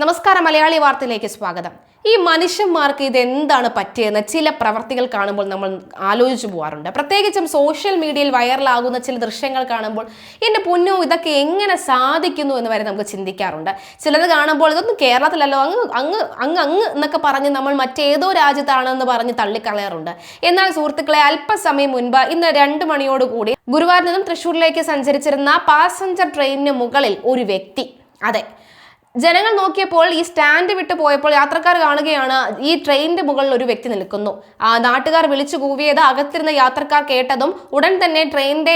നമസ്കാരം മലയാളി വാർത്തയിലേക്ക് സ്വാഗതം. ഈ മനുഷ്യന്മാർക്ക് ഇത് എന്താണ് പറ്റിയെന്ന് ചില പ്രവർത്തികൾ കാണുമ്പോൾ നമ്മൾ ആലോചിച്ചു പോകാറുണ്ട് പ്രത്യേകിച്ചും സോഷ്യൽ മീഡിയയിൽ വൈറലാകുന്ന ചില ദൃശ്യങ്ങൾ കാണുമ്പോൾ എന്റെ പൊന്നോ ഇതൊക്കെ എങ്ങനെ സാധിക്കുന്നു എന്ന് വരെ നമുക്ക് ചിന്തിക്കാറുണ്ട്. ചിലത് കാണുമ്പോൾ ഇതൊന്നും കേരളത്തിലല്ലോ അങ്ങ് അങ്ങ് അങ്ങ് അങ്ങ് എന്നൊക്കെ പറഞ്ഞ് നമ്മൾ മറ്റേതോ രാജ്യത്താണെന്ന് പറഞ്ഞ് തള്ളിക്കളയാറുണ്ട്. എന്നാൽ സുഹൃത്തുക്കളെ അല്പസമയം മുൻപ് ഇന്ന് രണ്ട് മണിയോടുകൂടി ഗുരുവായൂരിൽ നിന്നും തൃശ്ശൂരിലേക്ക് സഞ്ചരിച്ചിരുന്ന പാസഞ്ചർ ട്രെയിനിന് മുകളിൽ ഒരു വ്യക്തി. അതെ ജനങ്ങൾ നോക്കിയപ്പോൾ ഈ സ്റ്റാൻഡ് വിട്ട് പോയപ്പോൾ യാത്രക്കാർ കാണുകയാണ് ഈ ട്രെയിനിന്റെ മുകളിൽ ഒരു വ്യക്തി നിൽക്കുന്നു. ആ നാട്ടുകാർ വിളിച്ചു കൂവിയത് അകത്തിരുന്ന യാത്രക്കാർ കേട്ടതും ഉടൻ തന്നെ ട്രെയിനിന്റെ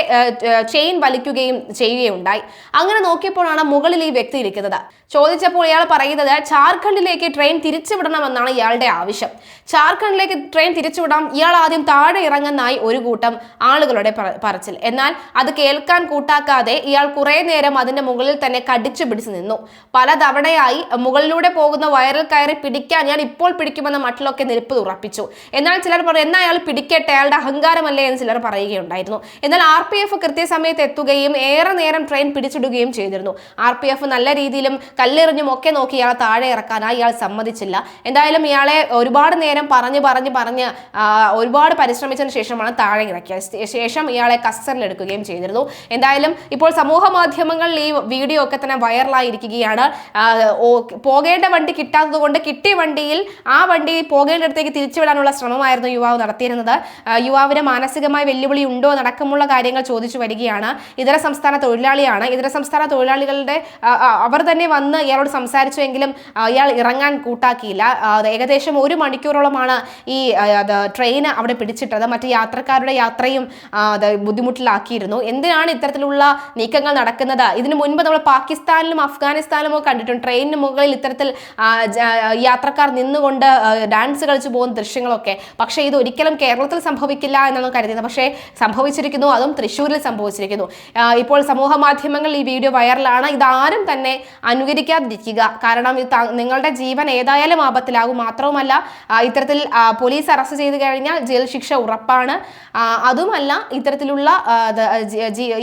ചെയിൻ വലിക്കുകയും ചെയ്യുകയുണ്ടായി. അങ്ങനെ നോക്കിയപ്പോഴാണ് മുകളിൽ ഈ വ്യക്തി ഇരിക്കുന്നത് ചോദിച്ചപ്പോൾ ഇയാൾ പറയുന്നത് ജാർഖണ്ഡിലേക്ക് ട്രെയിൻ തിരിച്ചുവിടണമെന്നാണ് ഇയാളുടെ ആവശ്യം. ജാർഖണ്ഡിലേക്ക് ട്രെയിൻ തിരിച്ചുവിടാം ഇയാൾ ആദ്യം താഴെ ഇറങ്ങുന്നതായി ഒരു കൂട്ടം ആളുകളുടെ പറച്ചിൽ. എന്നാൽ അത് കേൾക്കാൻ കൂട്ടാക്കാതെ ഇയാൾ കുറെ നേരം അതിന്റെ മുകളിൽ തന്നെ കടിച്ചു പിടിച്ചു നിന്നു. പല തവണയായി മുകളിലൂടെ പോകുന്ന വയറിൽ കയറി പിടിക്കാൻ ഞാൻ ഇപ്പോൾ പിടിക്കുമെന്ന മട്ടിലൊക്കെ നിരപ്പ് ഉറപ്പിച്ചു. എന്നാൽ ചിലർ പറയും എന്നാൽ അയാൾ പിടിക്കട്ടെ അയാളുടെ അഹങ്കാരമല്ലേ എന്ന് ചിലർ പറയുകയുണ്ടായിരുന്നു. എന്നാൽ ആർ പി എഫ് കൃത്യസമയത്ത് എത്തുകയും ഏറെ നേരം ട്രെയിൻ പിടിച്ചിടുകയും ചെയ്തിരുന്നു. ആർ പി എഫ് നല്ല രീതിയിലും കല്ലെറിഞ്ഞും ഒക്കെ നോക്കി ഇയാളെ താഴെ ഇറക്കാനായി ഇയാൾ സമ്മതിച്ചില്ല. എന്തായാലും ഇയാളെ ഒരുപാട് നേരം പറഞ്ഞ് പറഞ്ഞ് പറഞ്ഞ് ഒരുപാട് പരിശ്രമിച്ചതിന് ശേഷമാണ് താഴെ ഇറക്കിയത്. ശേഷം ഇയാളെ കസ്റ്ററിലെടുക്കുകയും ചെയ്തിരുന്നു. എന്തായാലും ഇപ്പോൾ സമൂഹ മാധ്യമങ്ങളിൽ ഈ വീഡിയോ ഒക്കെ തന്നെ വൈറലായിരിക്കുകയാണ് പോകേണ്ട വണ്ടി കിട്ടാത്തത് കൊണ്ട് കിട്ടിയ വണ്ടിയിൽ ആ വണ്ടി പോകേണ്ടിടത്തേക്ക് തിരിച്ചുവിടാനുള്ള ശ്രമമായിരുന്നു യുവാവ് നടത്തിയിരുന്നത്. യുവാവിന് മാനസികമായ വെല്ലുവിളി ഉണ്ടോ നടക്കമുള്ള കാര്യങ്ങൾ ചോദിച്ചു വരികയാണ്. ഇതര സംസ്ഥാന തൊഴിലാളിയാണ്. ഇതര സംസ്ഥാന തൊഴിലാളികളുടെ അവർ തന്നെ വന്ന് ഇയാളോട് സംസാരിച്ചുവെങ്കിലും ഇയാൾ ഇറങ്ങാൻ കൂട്ടാക്കിയില്ല. ഏകദേശം ഒരു മണിക്കൂറോളമാണ് ഈ ട്രെയിൻ അവിടെ പിടിച്ചിട്ടത്. മറ്റ് യാത്രക്കാരുടെ യാത്രയും ബുദ്ധിമുട്ടിലാക്കിയിരുന്നു. എന്തിനാണ് ഇത്തരത്തിലുള്ള നീക്കങ്ങൾ നടക്കുന്നത്? ഇതിനു മുൻപ് നമ്മൾ പാകിസ്ഥാനിലും അഫ്ഗാനിസ്ഥാനിലും കണ്ടിട്ടുണ്ട് ട്രെയിനിന് മുകളിൽ ഇത്തരത്തിൽ യാത്രക്കാർ നിന്നുകൊണ്ട് ഡാൻസ് കളിച്ചു പോകുന്ന ദൃശ്യങ്ങളൊക്കെ. പക്ഷേ ഇത് ഒരിക്കലും കേരളത്തിൽ സംഭവിക്കില്ല എന്നാണ് കരുതുന്നത്. പക്ഷേ സംഭവിച്ചിരിക്കുന്നു. അതും തൃശ്ശൂരിൽ സംഭവിച്ചിരിക്കുന്നു. ഇപ്പോൾ സമൂഹ മാധ്യമങ്ങളിൽ ഈ വീഡിയോ വൈറലാണ്. ഇതാരും തന്നെ അനുകരിക്കാതിരിക്കുക. കാരണം ഇത് നിങ്ങളുടെ ജീവൻ ഏതായാലും ആപത്തിലാകും. മാത്രവുമല്ല ഇത്തരത്തിൽ പോലീസ് അറസ്റ്റ് ചെയ്ത് കഴിഞ്ഞാൽ ജയിൽ ശിക്ഷ ഉറപ്പാണ്. അതുമല്ല ഇത്തരത്തിലുള്ള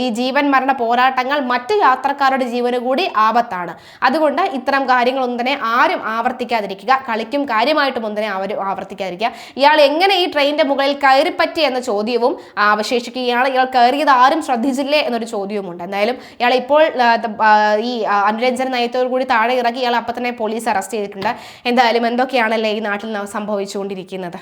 ഈ ജീവൻ മരണ പോരാട്ടങ്ങൾ മറ്റു യാത്രക്കാരുടെ ജീവന് കൂടി ആപത്താണ്. അതുകൊണ്ട് അതുകൊണ്ട് ഇത്തരം കാര്യങ്ങളൊന്നും തന്നെ ആരും ആവർത്തിക്കാതിരിക്കുക. കളിക്കും കാര്യമായിട്ടും ഒന്നും തന്നെ അവർ ആവർത്തിക്കാതിരിക്കുക. ഇയാൾ എങ്ങനെ ഈ ട്രെയിനിന്റെ മുകളിൽ കയറിപ്പറ്റി എന്ന ചോദ്യവും അവശേഷിക്കുകയാണ്. ഇയാൾ കയറിയത് ആരും ശ്രദ്ധിച്ചില്ലേ എന്നൊരു ചോദ്യവുമുണ്ട്. എന്തായാലും ഇയാൾ ഇപ്പോൾ ഈ അനുരഞ്ജന നയത്തോടു കൂടി താഴെ ഇറക്കി ഇയാൾ അപ്പം തന്നെ പോലീസ് അറസ്റ്റ് ചെയ്തിട്ടുണ്ട്. എന്തായാലും എന്തൊക്കെയാണല്ലേ ഈ നാട്ടിൽ സംഭവിച്ചുകൊണ്ടിരിക്കുന്നത്?